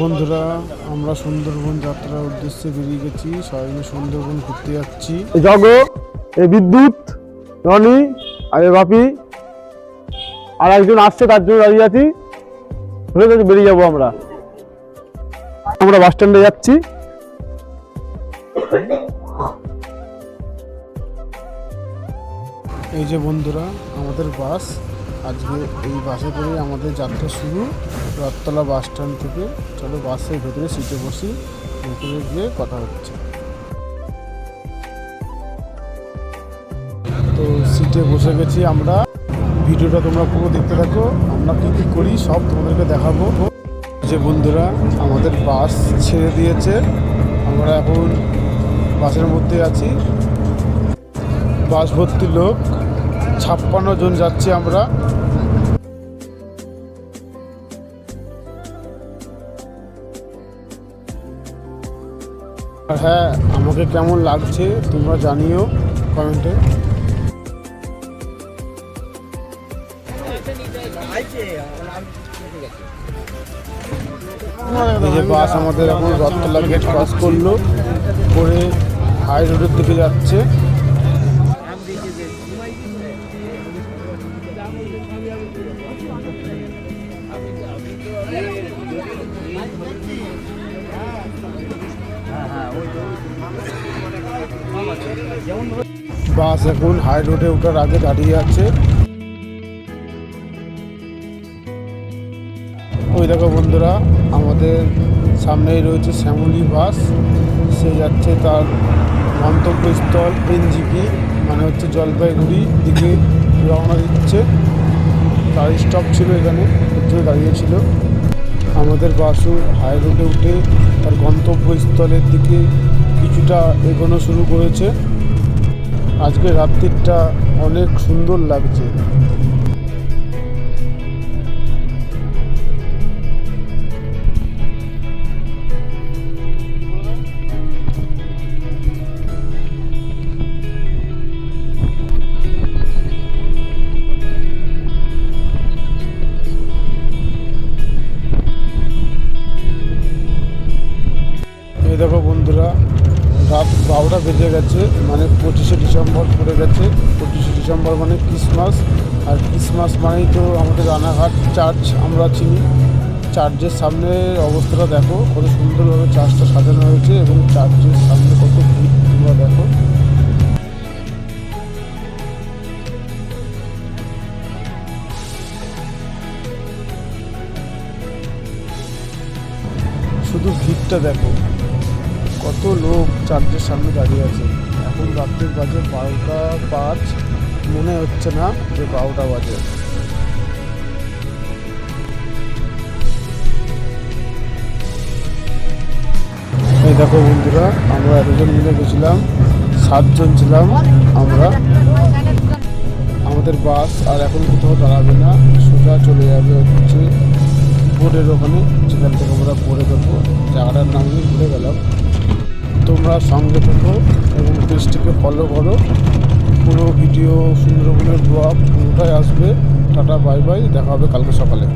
বন্ধুরা আমরা সুন্দরবন যাত্রার উদ্দেশ্যে বেরিয়ে গেছি। সবাই মিলে সুন্দরবন ঘুরতে যাচ্ছি। জগ এ বিদ্যুৎ রনি আর এ বাপি আর একজন আসছে তার জন্য দাঁড়িয়ে আছি। হয়ে বেরিয়ে যাব আমরা। আমরা বাস স্ট্যান্ডে যাচ্ছি। এই যে বন্ধুরা আমাদের বাস। আজকে এই বাসে করে আমাদের যাত্রা শুরু। রথতলা বাস স্ট্যান্ড থেকে চলো বাসের ভেতরে সিটে বসি, ভেতরে গিয়ে কথা হচ্ছে। তো সিটে বসে গেছি আমরা। ভিডিওটা তোমরা পুরো দেখতে থাকো। আমরা কী কী করি সব তোমাদেরকে দেখাবো। যে বন্ধুরা, আমাদের বাস ছেড়ে দিয়েছে। আমরা এখন বাসের মধ্যে আছি। বাস ভর্তি লোক। ছাপ্পান্ন জন যাচ্ছি আমরা। আর হ্যাঁ আমাকে কেমন লাগছে তোমরা জানিও কমেন্টে। বাস আমাদের এখন রথতলা গেট ক্রস করল, করে হাই রোডের দিকে যাচ্ছে। বাস এখন হাই রোডে ওঠার আগে দাঁড়িয়ে আছে। ওই দেখো বন্ধুরা, আমাদের সামনেই রয়েছে শ্যামলী বাস। সে যাচ্ছে তার গন্তব্যস্থল এনজিপি মানে হচ্ছে জলপাইগুড়ি দিকে রওনা দিচ্ছে। তার স্টপ ছিল এখানে একটু দাঁড়িয়েছিল আমাদের বাসও হাই রোডে উঠে তার গন্তব্যস্থলের দিকে কিছুটা এগোনো শুরু করেছে। আজকে রাত্রিটা অনেক সুন্দর লাগছে। রাত বারোটা বেজে গেছে মানে পঁচিশে ডিসেম্বর পড়ে গেছে। পঁচিশে ডিসেম্বর মানে ক্রিসমাস, আর ক্রিসমাস মানেই তো আমাদের রানাঘাট চার্চ, আমরা চিনি। চার্চের সামনে অবস্থাটা দেখো, কত সুন্দরভাবে চার্চটা সাজানো হয়েছে এবং চার্চের সামনে কত ভিড় তোমরা দেখো। শুধু ভিড়টা দেখো। কত লোক চার্চের সামনে দাঁড়িয়ে আছে? এখন রাত্রির বাজে বারোটা পাঁচ। মনে হচ্ছে না যে বারোটা বাজে। দেখো বন্ধুরা, আমরা এতজন মিলে গেছিলাম। সাতজন ছিলাম আমরা। আমাদের বাস আর এখন কোথাও দাঁড়াবে না। সোজা চলে যাবে হচ্ছে বোর্ডের ওখানে। যেখান থেকে আমরা পড়ে দেবো জায়গাটার নাম আমি ভুলে গেলাম। তোমরা সঙ্গে থেকো এবং পেজটিকে ফলো করো। পুরো ভিডিও সুন্দরবনের ব্লগ পুরোটাই আসবে। টাটা বাই বাই দেখা হবে কালকে সকালে।